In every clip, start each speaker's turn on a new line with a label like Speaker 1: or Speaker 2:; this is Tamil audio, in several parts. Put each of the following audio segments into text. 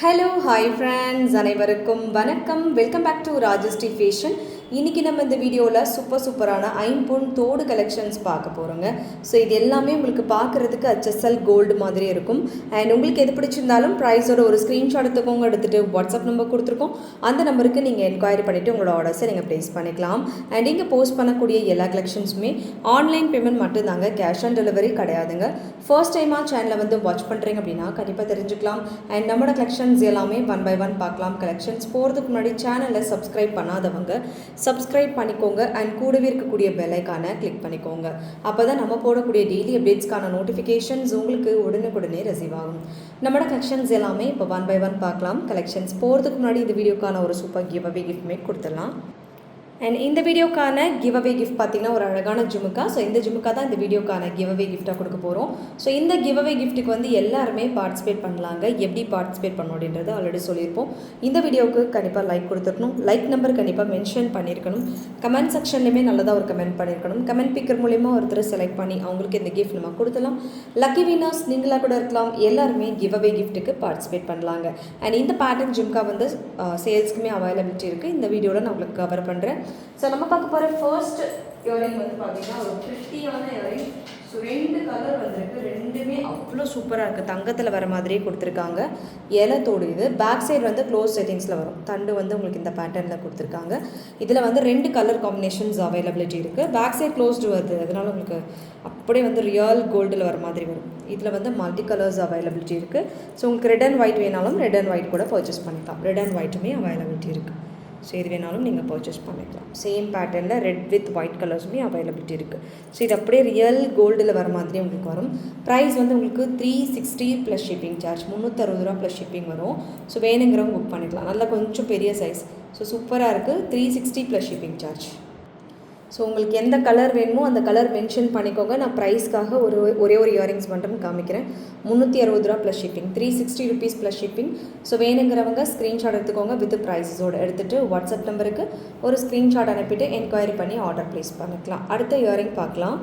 Speaker 1: ஹலோ ஹாய் ஃப்ரெண்ட்ஸ் அனைவருக்கும் வணக்கம் welcome back to Rajashree fashion இன்றைக்கி நம்ம இந்த வீடியோவில் சூப்பர் சூப்பரான ஐம்பொன் தோடு கலெக்ஷன்ஸ் பார்க்க போகிறோங்க ஸோ இது எல்லாமே உங்களுக்கு பார்க்குறதுக்கு HSL கோல்டு மாதிரி இருக்கும். அண்ட் உங்களுக்கு எது பிடிச்சிருந்தாலும் ப்ரைஸோட ஒரு ஸ்க்ரீன்ஷாட் எடுத்துக்கோங்க. எடுத்துகிட்டு வாட்ஸ்அப் நம்பர் கொடுத்துருக்கோம். அந்த நம்பருக்கு நீங்கள் என்கொயரி பண்ணிவிட்டு உங்களோட ஆர்டர்ஸை நீங்கள் ப்ளேஸ் பண்ணிக்கலாம். அண்ட் இங்கே போஸ்ட் பண்ணக்கூடிய எல்லா கலெக்ஷன்ஸுமே ஆன்லைன் பேமெண்ட் மட்டும்தாங்க. கேஷ் ஆன் டெலிவரி கிடையாதுங்க. ஃபர்ஸ்ட் டைமாக சேனலை வந்து வாட்ச் பண்ணுறீங்க அப்படின்னா கண்டிப்பாக தெரிஞ்சுக்கலாம். அண்ட் நம்மளோட கலெக்ஷன்ஸ் எல்லாமே ஒன் பை ஒன் பார்க்கலாம். கலெக்ஷன்ஸ் போகிறதுக்கு முன்னாடி சேனலை சப்ஸ்கிரைப் பண்ணாதவங்க சப்ஸ்கிரைப் பண்ணிக்கோங்க அண்ட் கூடவே இருக்கக்கூடிய பெல்லைக்கான கிளிக் பண்ணிக்கோங்க. அப்போ தான் நம்ம போடக்கூடிய டெய்லி அப்டேட்ஸ்க்கான நோட்டிஃபிகேஷன்ஸ் உங்களுக்கு உடனுக்குடனே ரிசீவ் ஆகும். நம்மளோட கலெக்ஷன்ஸ் எல்லாமே இப்போ ஒன் பை ஒன் பார்க்கலாம். கலெக்ஷன்ஸ் போகிறதுக்கு முன்னாடி இந்த வீடியோக்கான ஒரு super giveaway gift make கொடுத்துடலாம். அண்ட் இந்த வீடியோக்கான கிவ் அவே கிஃப்ட் பார்த்தீங்கன்னா ஒரு அழகான ஜிமுக்கா. ஸோ இந்த ஜிமுக்கா தான் இந்த வீடியோக்கான கிவ் அவே கிஃப்ட்டாக கொடுக்க போகிறோம் ஸோ இந்த கிவ் அவே கிஃப்ட்டுக்கு வந்து எல்லாருமே பார்ட்டிசிபேட் பண்ணலாங்க. எப்படி பார்ட்டிசிபேட் பண்ணணும் அப்படின்றது ஆல்ரெடி சொல்லியிருப்போம். இந்த வீடியோவுக்கு கண்டிப்பாக லைக் கொடுத்துருக்கணும் லைக் நம்பர் கண்டிப்பாக மென்ஷன் பண்ணியிருக்கணும். கமெண்ட் செக்ஷன்லையுமே நல்லதாக ஒரு கமெண்ட் பண்ணியிருக்கணும். கமெண்ட் பிக்கர் மூலயமா ஒருத்தர் செலக்ட் பண்ணி அவங்களுக்கு இந்த கிஃப்ட் நம்ம கொடுத்துலாம் லக்கி வினர்ஸ் நீங்களாக கூட இருக்கலாம். எல்லாருமே கிவ் அவே கிஃப்ட்டுக்கு பார்ட்டிசிபேட் பண்ணலாங்க. அண்ட் இந்த பேட்டர்ன் ஜிம்கா வந்து சேல்ஸ்க்குமே அவைலபிலிட்டி இருக்குது இந்த வீடியோவில் நான் உங்களுக்கு கவர் பண்ணுறேன் ஸோ நம்ம பார்க்க போகிற ஃபர்ஸ்ட் இயரிங் வந்து பார்த்தீங்கன்னா ஒரு ப்ரிட்டியான இயரிங் ஸோ ரெண்டு கலர் வந்துருக்கு. ரெண்டுமே அவ்வளோ சூப்பராக இருக்குது தங்கத்தில் வர மாதிரியே கொடுத்துருக்காங்க. இலத்தோடு இது. பேக் சைடு வந்து க்ளோஸ் செட்டிங்ஸில் வரும். தண்டு வந்து உங்களுக்கு இந்த பேட்டர்னில் கொடுத்துருக்காங்க. இதில் வந்து ரெண்டு கலர் காம்பினேஷன்ஸ் அவைலபிலிட்டி இருக்குது பேக் சைடு க்ளோஸ்டு வருது. அதனால உங்களுக்கு அப்படியே வந்து ரியல் கோல்டில் வர மாதிரி வரும். இதில் வந்து மல்டி கலர்ஸ் அவைலபிலிட்டி இருக்குது ஸோ உங்களுக்கு ரெட் அண்ட் ஒயிட் வேணாலும் ரெட் அண்ட் ஒயிட் கூட பர்ச்சேஸ் பண்ணிக்கலாம். ரெட் அண்ட் ஒயிட்டுமே அவைலபிலிட்டி இருக்குது ஸோ இது வேணாலும் நீங்கள் பர்ச்சேஸ் பண்ணிக்கலாம். சேம் பேட்டர்னில் ரெட் வித் ஒயிட் கலர்ஸுமே அவைலபிலிட்டி இருக்குது ஸோ இது அப்படியே ரியல் கோல்டில் வர மாதிரி உங்களுக்கு வரும். ப்ரைஸ் வந்து உங்களுக்கு three sixty plus shipping charge முந்நூற்றறுபது ரூபா ப்ளஸ் ஷிப்பிங் வரும். ஸோ வேணுங்கிறவங்க புக் பண்ணிக்கலாம். நல்லா கொஞ்சம் பெரிய சைஸ் ஸோ சூப்பராக இருக்குது three sixty plus shipping charge so உங்களுக்கு எந்த கலர் வேணுமோ அந்த கலர் மென்ஷன் பண்ணிக்கோங்க. நான் ப்ரைஸ்க்காக ஒரு ஒரே ஒரு இயரிங்ஸ் மட்டும் காமிக்கிறேன். முந்நூற்றி அறுபது ரூபா plus shipping three sixty rupees plus shipping so வேணுங்கிறவங்க ஸ்க்ரீன்ஷாட் எடுத்துக்கோங்க வித் ப்ரைஸஸோடு எடுத்துகிட்டு வாட்ஸ்அப் நம்பருக்கு ஒரு ஸ்க்ரீன்ஷாட் அனுப்பிட்டு என்கொயரி பண்ணி ஆர்டர் ப்ளேஸ் பண்ணிக்கலாம். அடுத்த இயரிங் பார்க்கலாம்.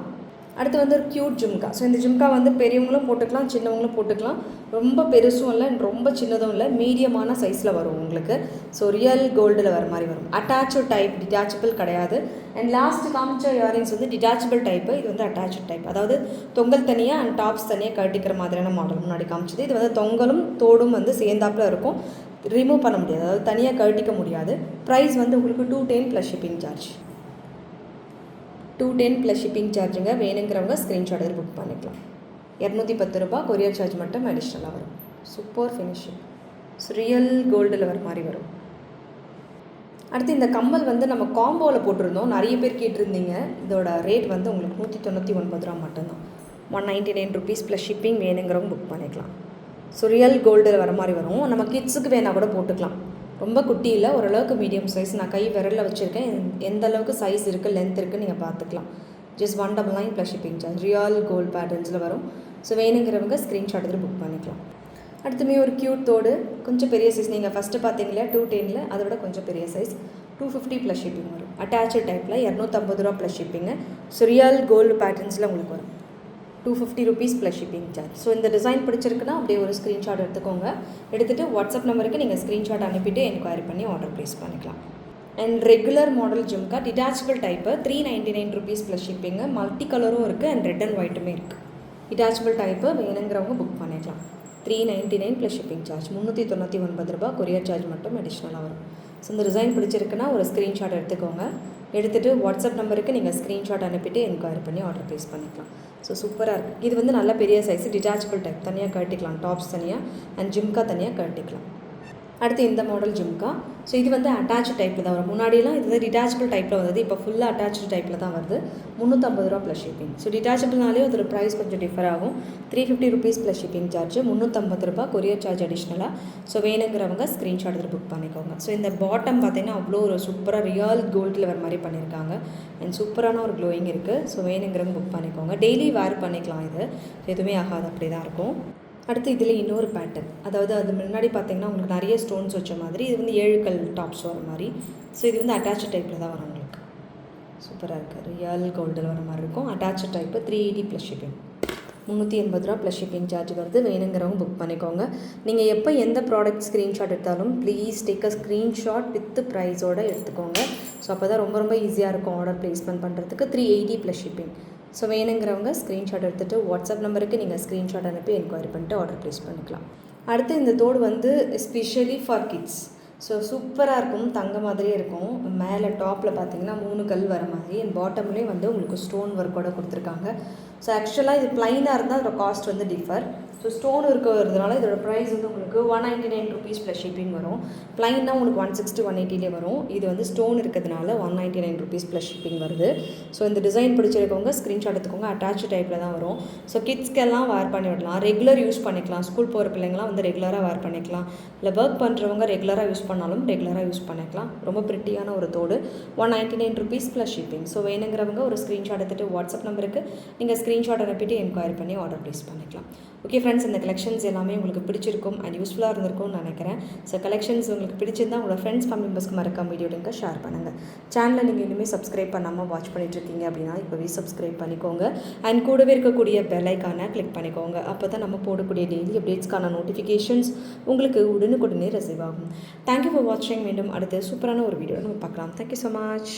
Speaker 1: அடுத்து வந்து ஒரு க்யூட் ஜும்கா. ஸோ இந்த ஜும்கா வந்து பெரியவங்களும் போட்டுக்கலாம் சின்னவங்களும் போட்டுக்கலாம். ரொம்ப பெருசும் இல்லை ரொம்ப சின்னதும் இல்லை மீடியமான சைஸில் வரும் உங்களுக்கு. ஸோ ரியல் கோல்டில் வர மாதிரி வரும். அட்டாச்சு டைப் டிட்டாச்சபிள் கிடையாது. அண்ட் லாஸ்ட் காமிச்ச இயரிங்ஸ் வந்து டிட்டாச்சபிள் டைப்பு இது வந்து அட்டாச்சு டைப் அதாவது தொங்கல் தனியாக அண்ட் டாப்ஸ் தனியாக கட்டிக்கிற மாதிரியான மாடல் முன்னாடி காமிச்சது. இது வந்து தொங்கலும் தோடும் வந்து சேர்ந்தாப்பில் இருக்கும். ரிமூவ் பண்ண முடியாது. அதாவது தனியாக கழட்டிக்க முடியாது. ப்ரைஸ் வந்து உங்களுக்கு two ten plus shipping charge two ten plus shipping சார்ஜுங்க வேணுங்கிறவங்க ஸ்க்ரீன்ஷாட் எடுத்து புக் பண்ணிக்கலாம். இரநூத்தி பத்து ரூபா கொரியர் சார்ஜ் மட்டும் அடிஷ்னலாக வரும். சூப்பர் ஃபினிஷிங் ரியல் கோல்டில் வர மாதிரி வரும். அடுத்து இந்த கம்மல் வந்து நம்ம காம்போவில் போட்டிருந்தோம். நிறைய பேர் கேட்டிருந்தீங்க. இதோட ரேட் வந்து உங்களுக்கு நூற்றி தொண்ணூற்றி ஒன்பது ரூபா மட்டும்தான். One ninety nine rupees plus shipping வேணுங்கிறவங்க புக் பண்ணிக்கலாம். ஸோ ரியல் கோல்டில் வர மாதிரி வரும். நம்ம கிட்ஸுக்கு வேணால் கூட போட்டுக்கலாம். ரொம்ப குட்டி இல்லை ஓரளவுக்கு மீடியம் சைஸ் நான் கை விரலில் வச்சுருக்கேன். எந்த அளவுக்கு சைஸ் இருக்குது லென்த் இருக்குன்னு நீங்கள் பார்த்துக்கலாம். Just one double nine plus shipping charge real gold பேட்டர்ன்ஸில் வரும். ஸோ வேணுங்கிறவங்க ஸ்க்ரீன்ஷாட் எடுத்து புக் பண்ணிக்கலாம். அடுத்துமே ஒரு க்யூட் தோடு. கொஞ்சம் பெரிய சைஸ் நீங்கள் ஃபஸ்ட்டு பார்த்தீங்களா டூ டெனில் அதை விட கொஞ்சம் பெரிய size two fifty plus shipping வரும். அட்டாச்சு டைப்பில் இரநூத்தம்பது ரூபா plus shipping so real gold பேட்டர்ன்ஸில் உங்களுக்கு வரும். Two fifty rupees plus shipping charge so இந்த டிசைன் பிடிச்சிருக்குன்னா அப்படியே ஒரு ஸ்க்ரீன்ஷாட் எடுத்துக்கோங்க. எடுத்துகிட்டு வாட்ஸ்அப் நம்பருக்கு நீங்கள் ஸ்க்ரீன்ஷாட் அனுப்பிட்டு என்கொயரி பண்ணி ஆர்டர் ப்ளேஸ் பண்ணிக்கலாம். And regular model jhumka detachable type three ninety nine rupees plus shipping multi கலரும் இருக்குது அண்ட் ரெட் அண்ட் ஒயிட்டுமே இருக்குது டிட்டாச்சபிள் டைப்பு வேணுங்கிறவங்க புக் பண்ணிக்கலாம். Three ninety nine plus shipping charge முந்நூற்றி தொண்ணூற்றி ஒன்பது ரூபா கொரியர் சார்ஜ் மட்டும் அடிஷ்னலாக வரும். ஸோ இந்த டிசைன் பிடிச்சிருக்குன்னா ஒரு ஸ்க்ரீன்ஷாட் எடுத்துக்கோங்க. எடுத்துகிட்டு வாட்ஸ்அப் நம்பருக்கு நீங்கள் ஸ்க்ரீன்ஷாட் அனுப்பிட்டு என்கொயரி பண்ணி ஆர்டர் ப்ளேஸ் பண்ணிக்கலாம். ஸோ சூப்பராக இருக்குது இது வந்து நல்ல பெரிய சைஸ் டிட்டாச்சபிள் டைப் தனியாக கட்டிக்கலாம் டாப்ஸ் தனியாக அண்ட் ஜிம்கா தனியாக கட்டிக்கலாம் அடுத்து இந்த மாடல் ஜும்கா. ஸோ இது வந்து அட்டாச் டைப்பில் தான் வரும். முன்னாடியெல்லாம் இது வந்து டிட்டாச்சபிள் டைப்பில் வந்தது. இப்போ ஃபுல்லாக அட்டாச்சு டைப்பில் தான் வருது. முந்நூற்றம்பது ரூபா ப்ளஸ் ஷிப்பிங் ஸோ டிட்டாச்சபிள்னாலே அதோட ப்ரைஸ் கொஞ்சம் டிஃபர் ஆகும். Three fifty rupees plus shipping charge முந்நூற்றம்பது ரூபா கொரியர் சார்ஜ் அடிஷ்னலாக ஸோ வேணுங்கிறவங்க ஸ்க்ரீன்ஷாட் எடுத்து புக் பண்ணிக்கோங்க. ஸோ இந்த பாட்டம் பார்த்தீங்கன்னா அவ்வளோ ஒரு சூப்பராக ரியல் கோல்டில் வர மாதிரி பண்ணியிருக்காங்க. அண்ட் சூப்பரான ஒரு க்ளோயிங் இருக்குது ஸோ வேணுங்கிறவங்க புக் பண்ணிக்கோங்க. டெய்லி வேர் பண்ணிக்கலாம் இது. எதுவுமே ஆகாது. அப்படி தான் இருக்கும். அடுத்து இதில் இன்னொரு பேட்டர்ன் அதாவது அது முன்னாடி பார்த்தீங்கன்னா உங்களுக்கு நிறைய ஸ்டோன்ஸ் வச்ச மாதிரி இது வந்து ஏழுக்கல் டாப்ஸ் வர மாதிரி. ஸோ இது வந்து அட்டாச்சு டைப்பில் தான் வரும் உங்களுக்கு. சூப்பராக இருக்குது. ரியல் கோல்டில் வர மாதிரி இருக்கும். Attach type three eighty plus shipping முந்நூற்றி எண்பது ரூபா ப்ளஸ் ஷிப்பிங் சார்ஜ் வருது. வேணுங்கிறவங்க புக் பண்ணிக்கோங்க. நீங்கள் எப்போ எந்த ப்ராடக்ட் ஸ்க்ரீன்ஷாட் எடுத்தாலும் please take a screenshot with ப்ரைஸோடு எடுத்துக்கோங்க. ஸோ அப்போ தான் ரொம்ப ரொம்ப ஈஸியாக இருக்கும் ஆர்டர் ப்ளேஸ்மெண்ட் பண்ணுறதுக்கு three eighty plus shipping so வேணுங்கிறவங்க ஸ்க்ரீன்ஷாட் எடுத்துகிட்டு வாட்ஸ்அப் நம்பருக்கு நீங்கள் ஸ்க்ரீன்ஷாட் அனுப்பி என்கொயரி பண்ணிட்டு ஆர்டர் ப்ளேஸ் பண்ணிக்கலாம். அடுத்து இந்த தோடு வந்து ஸ்பெஷலி ஃபார் கிட்ஸ் ஸோ சூப்பராக இருக்கும் தங்க மாதிரியே இருக்கும். மேலே டாப்பில் பார்த்தீங்கன்னா மூணு கல் வர மாதிரி அண்ட் பாட்டம்லேயும் வந்து உங்களுக்கு ஸ்டோன் ஒர்க்கோட கொடுத்துருக்காங்க. ஸோ ஆக்சுவலாக இது ப்ளைனாக இருந்தால் அதோட காஸ்ட் வந்து டிஃபர் ஸோ ஸ்டோன் இருக்கிறதுனால இதோட ப்ரைஸ் வந்து உங்களுக்கு one ninety nine rupees plus shipping வரும் ப்ளைன்னா உங்களுக்கு ஒன் சிக்ஸ்டி ஒன் எயிட்டிலே வரும். இது வந்து ஸ்டோன் இருக்கிறதுனால one ninety nine rupees plus shipping வருது. ஸோ இந்த டிசைன் பிடிச்சிருக்கவங்க ஸ்க்ரீன்ஷாட் எடுத்துக்கோங்க. அட்டாச் டைப்பில் தான் வரும். ஸோ கிட்ஸ்க்கெல்லாம் வேர் பண்ணி விடலாம். ரெகுலர் யூஸ் பண்ணிக்கலாம். ஸ்கூல் போகிற பிள்ளைங்களாம் வந்து ரெகுலராக வேர் பண்ணிக்கலாம். இல்லை ஒர்க் பண்ணுறவங்க ரெகுலராக யூஸ் பண்ணாலும் ரெகுலராக யூஸ் பண்ணிக்கலாம். ரொம்ப பிரிட்டியான ஒரு தோடு. One ninety nine rupees plus shipping so வேணுங்கிறவங்க ஒரு ஸ்க்ரீன்ஷாட் எடுத்துகிட்டு வாட்ஸ்அப் நம்பருக்கு நீங்கள் ஸ்க்ரீன்ஷாட் அனுப்பிட்டு என்கொயரி பண்ணி ஆர்டர் ப்ளேஸ் பண்ணிக்கலாம். ஓகே ஃப்ரெண்ட்ஸ் இந்த கலெக்ஷன்ஸ் எல்லாமே உங்களுக்கு பிடிச்சிருக்கும். அண்ட் யூஸ்ஃபுல்லாக இருந்திருக்கும்னு நினைக்கிறேன். ஸோ கலெக்ஷன்ஸ் உங்களுக்கு பிடிச்சிருந்தா உங்களோட ஃப்ரெண்ட்ஸ் ஃபேமிலி மெம்பர்ஸ்க்கு மறக்காம வீடியோ லிங்கை ஷேர் பண்ணுங்கள் சேனலை நீங்கள் இனிமேல் சப்ஸ்கிரைப் பண்ணாமல் வாட்ச் பண்ணிட்டு இருக்கீங்க அப்படின்னா இப்போவே சப்ஸ்கிரைப் பண்ணிக்கோங்க. அண்ட் கூடவே இருக்கக்கூடிய பெல்லைக்கான கிளிக் பண்ணிக்கோங்க. அப்போ தான் நம்ம போடக்கூடிய டெய்லி அப்டேட்ஸ்க்கான நோட்டிஃபிகேஷன்ஸ் உங்களுக்கு உடனுக்குடனே ரிசீவ் ஆகும். தேங்க்யூ ஃபார் வாட்சிங் மீண்டும் அடுத்து சூப்பரான ஒரு வீடியோ நம்ம பார்க்கலாம். Thank you so much